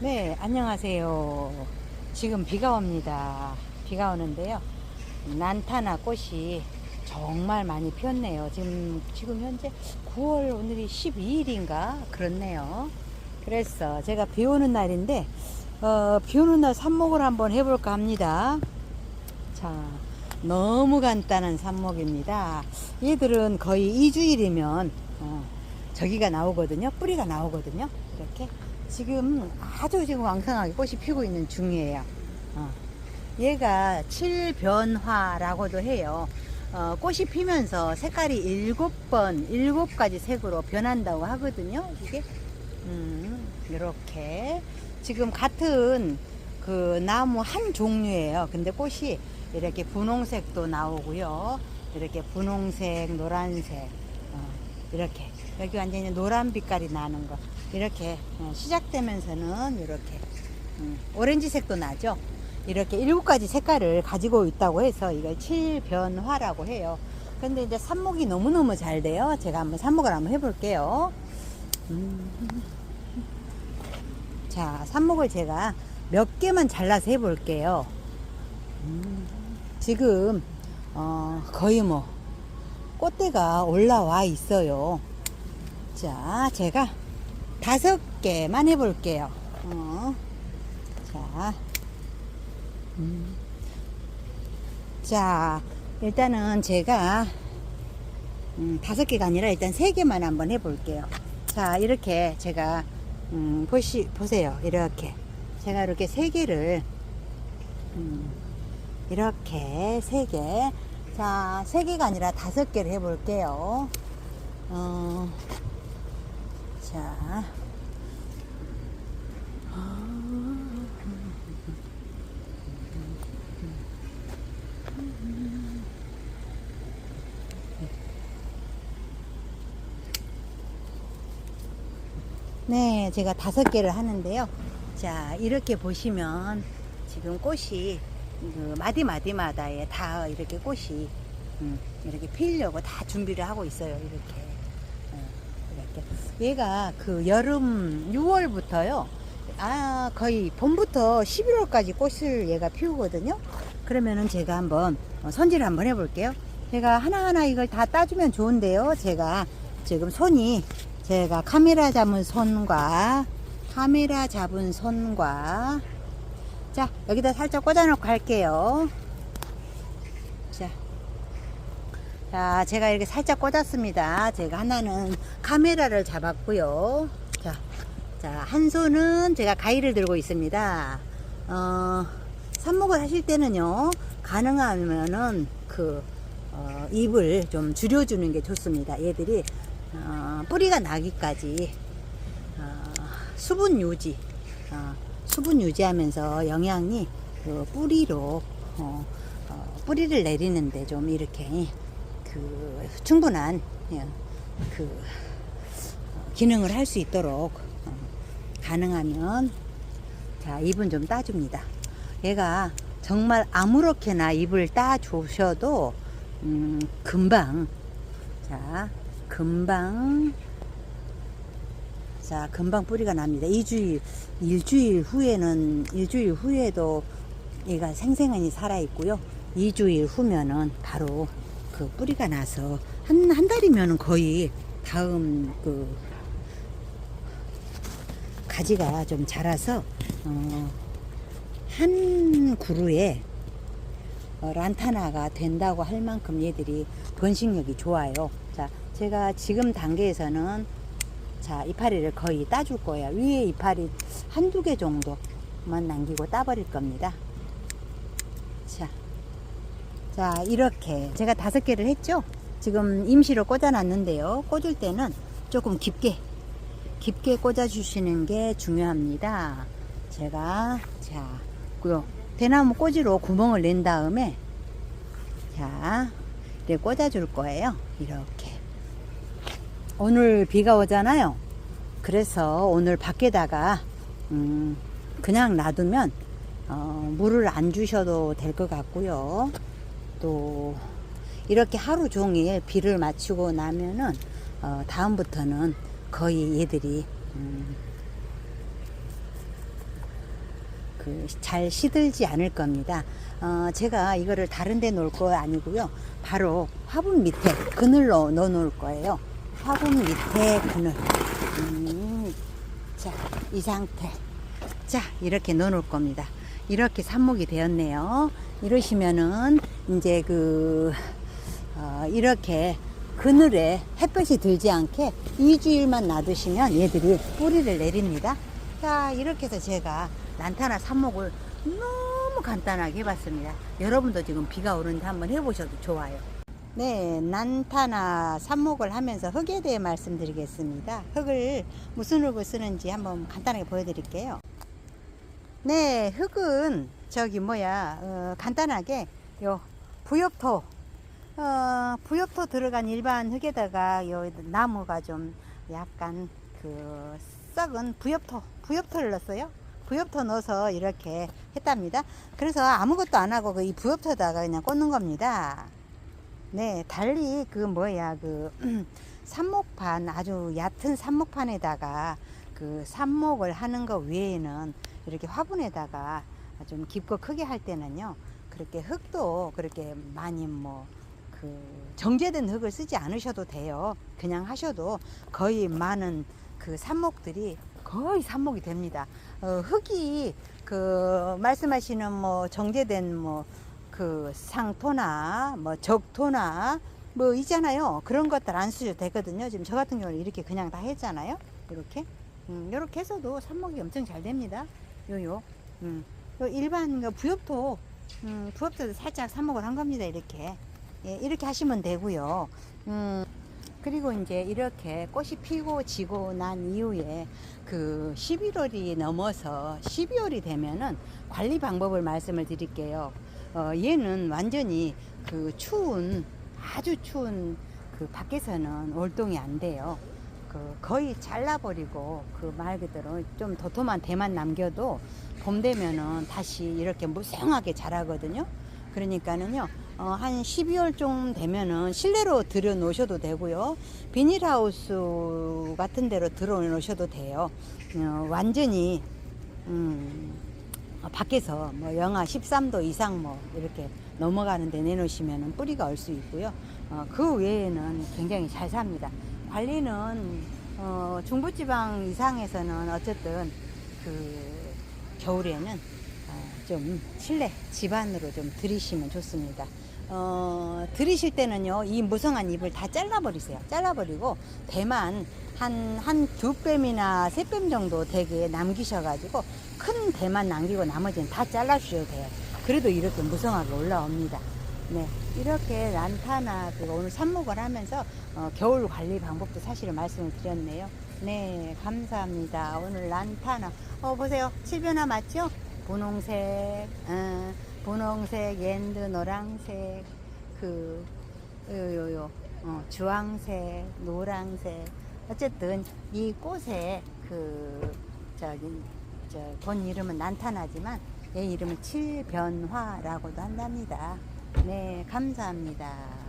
네, 안녕하세요. 지금 비가 옵니다. 비가 오는데요. 난타나 꽃이 정말 많이 피었네요. 지금, 지금 현재 9월 오늘이 12일인가? 그렇네요. 그래서 제가 비 오는 날인데, 어, 비 오는 날 삽목을 한번 해볼까 합니다. 자, 너무 간단한 삽목입니다. 얘들은 거의 2주일이면, 어, 저기가 나오거든요. 뿌리가 나오거든요. 이렇게. 지금 아주 지금 왕성하게 꽃이 피고 있는 중이에요. 어. 얘가 칠변화라고도 해요. 어, 꽃이 피면서 색깔이 일곱 번, 일곱 가지 색으로 변한다고 하거든요. 이게, 음, 이렇게. 지금 같은 그 나무 한 종류예요. 근데 꽃이 이렇게 분홍색도 나오고요. 이렇게 분홍색, 노란색, 어, 이렇게. 여기 완전히 노란 빛깔이 나는 거. 이렇게 어, 시작되면서는 이렇게 음, 오렌지색도 나죠. 이렇게 일곱 가지 색깔을 가지고 있다고 해서 이걸 칠변화라고 해요. 근데 이제 삽목이 너무너무 잘 돼요. 제가 한번 삽목을 한번 해볼게요. 음. 자, 삽목을 제가 몇 개만 잘라서 해볼게요. 음. 지금 어, 거의 뭐 꽃대가 올라와 있어요. 자, 제가 다섯 개만 해볼게요. 어. 자, 음. 자, 일단은 제가 음, 다섯 개가 아니라 일단 세 개만 한번 해볼게요. 자, 이렇게 제가 음, 보시 보세요. 이렇게 제가 이렇게 세 개를 음, 이렇게 세 개. 자, 세 개가 아니라 다섯 개를 해볼게요. 어, 자. 네, 제가 다섯 개를 하는데요. 자, 이렇게 보시면 지금 꽃이 그 마디 마디마다에 다 이렇게 꽃이 음, 이렇게 피려고 다 준비를 하고 있어요. 이렇게. 어. 얘가 그 여름 6월부터요. 아, 거의 봄부터 11월까지 꽃을 얘가 피우거든요. 그러면은 제가 한번 어, 손질을 한번 해볼게요. 제가 하나하나 이걸 다 따주면 좋은데요. 제가 지금 손이 제가 카메라 잡은 손과 카메라 잡은 손과 자 여기다 살짝 꽂아놓고 할게요. 자, 자 제가 이렇게 살짝 꽂았습니다. 제가 하나는 카메라를 잡았고요. 자, 자, 한 손은 제가 가위를 들고 있습니다. 어, 삽목을 하실 때는요, 가능하면은 그, 어, 잎을 좀 줄여주는 게 좋습니다. 얘들이, 어, 뿌리가 나기까지, 어, 수분 유지, 어, 수분 유지하면서 영양이 그 뿌리로, 어, 어, 뿌리를 내리는데 좀 이렇게, 그, 충분한, 예, 그, 어, 기능을 할 수 있도록, 어, 가능하면 자 잎은 좀 따줍니다. 얘가 정말 아무렇게나 잎을 따 주셔도 음, 금방 자 금방 자 금방 뿌리가 납니다. 2주일 일주일 후에는 일주일 후에도 얘가 생생하니 살아 있고요. 2주일 후면은 바로 그 뿌리가 나서 한 한 달이면은 거의 다음 그 가지가 좀 자라서 어, 한 그루에 어, 란타나가 된다고 할 만큼 얘들이 번식력이 좋아요. 자, 제가 지금 단계에서는 자 이파리를 거의 따줄 거예요. 위에 이파리 한두 개 정도만 남기고 따버릴 겁니다. 자, 자 이렇게 제가 다섯 개를 했죠. 지금 임시로 꽂아 놨는데요. 꽂을 때는 조금 깊게 깊게 꽂아 주시는 게 중요합니다. 제가 자, 그 대나무 꼬지로 구멍을 낸 다음에 자, 이렇게 꽂아 줄 거예요. 이렇게. 오늘 비가 오잖아요. 그래서 오늘 밖에다가 음, 그냥 놔두면 어, 물을 안 주셔도 될 것 같고요. 또 이렇게 하루 종일 비를 맞추고 나면은 어, 다음부터는 거의 얘들이 음, 그 잘 시들지 않을 겁니다. 어, 제가 이거를 다른 데 놓을 거 아니고요. 바로 화분 밑에 그늘로 넣어 놓을 거예요. 화분 밑에 그늘. 음, 자, 이 상태. 자, 이렇게 넣어 놓을 겁니다. 이렇게 삽목이 되었네요. 이러시면은 이제 그 어, 이렇게 그늘에 햇볕이 들지 않게 2주일만 놔두시면 얘들이 뿌리를 내립니다. 자, 이렇게 해서 제가 란타나 삽목을 너무 간단하게 해봤습니다. 여러분도 지금 비가 오는데 한번 해보셔도 좋아요. 네, 난타나 삽목을 하면서 흙에 대해 말씀드리겠습니다. 흙을 무슨 흙을 쓰는지 한번 간단하게 보여드릴게요. 네, 흙은 저기 뭐야 어, 간단하게 요 부엽토 어, 부엽토 들어간 일반 흙에다가 요 나무가 좀 약간 그 썩은 부엽토 부엽토를 넣었어요. 부엽토 넣어서 이렇게 했답니다. 그래서 아무것도 안 하고 그 이 부엽토에다가 그냥 꽂는 겁니다. 네, 달리 그 뭐야 그 삽목판 아주 얕은 삽목판에다가 그 삽목을 하는 것 외에는 이렇게 화분에다가 좀 깊고 크게 할 때는요 그렇게 흙도 그렇게 많이 뭐 그 정제된 흙을 쓰지 않으셔도 돼요 그냥 하셔도 거의 많은 그 삽목들이 거의 삽목이 됩니다 어, 흙이 그 말씀하시는 뭐 정제된 뭐 그 상토나 뭐 적토나 뭐 있잖아요. 그런 것들 안 쓰셔도 되거든요. 지금 저 같은 경우는 이렇게 그냥 다 했잖아요. 이렇게. 음, 이렇게 해서도 삽목이 엄청 잘 됩니다. 요요. 음, 요 일반 그 부엽토, 음, 부엽토도 살짝 삽목을 한 겁니다. 이렇게. 예, 이렇게 하시면 되고요. 음, 그리고 이제 이렇게 꽃이 피고 지고 난 이후에 그 11월이 넘어서 12월이 되면은 관리 방법을 말씀을 드릴게요. 어, 얘는 완전히 그 추운 아주 추운 그 밖에서는 월동이 안 돼요. 그 거의 잘라버리고 그 말 그대로 좀 도톰한 대만 남겨도 봄 되면은 다시 이렇게 무성하게 자라거든요. 그러니까는요, 어, 한 12월 좀 되면은 실내로 들여 놓으셔도 되고요. 비닐하우스 같은 데로 들어 놓으셔도 돼요. 어, 완전히, 음, 어, 밖에서 뭐 영하 13도 이상 뭐 이렇게 넘어가는 데 내놓으시면 뿌리가 올수 있고요. 어, 그 외에는 굉장히 잘 삽니다. 관리는 어, 중부지방 이상에서는 어쨌든 그 겨울에는 어, 좀 실내 집안으로 좀 들이시면 좋습니다. 어, 들이실 때는요, 이 무성한 잎을 다 잘라버리세요. 잘라버리고, 배만 한, 한 두 뺨이나 세 뺨 정도 되게 남기셔가지고, 큰 배만 남기고 나머지는 다 잘라주셔도 돼요. 그래도 이렇게 무성하게 올라옵니다. 네. 이렇게 란타나, 그리고 오늘 삽목을 하면서, 어, 겨울 관리 방법도 사실은 말씀을 드렸네요. 네, 감사합니다. 오늘 란타나. 어, 보세요. 칠변화 맞죠? 분홍색, 어, 분홍색, 옌드, 노랑색, 그, 요 요 요, 어, 주황색, 노랑색. 어쨌든 이 꽃의 그, 저기, 저, 본 이름은 난타나지만 얘 이름은 칠변화라고도 한답니다. 네, 감사합니다.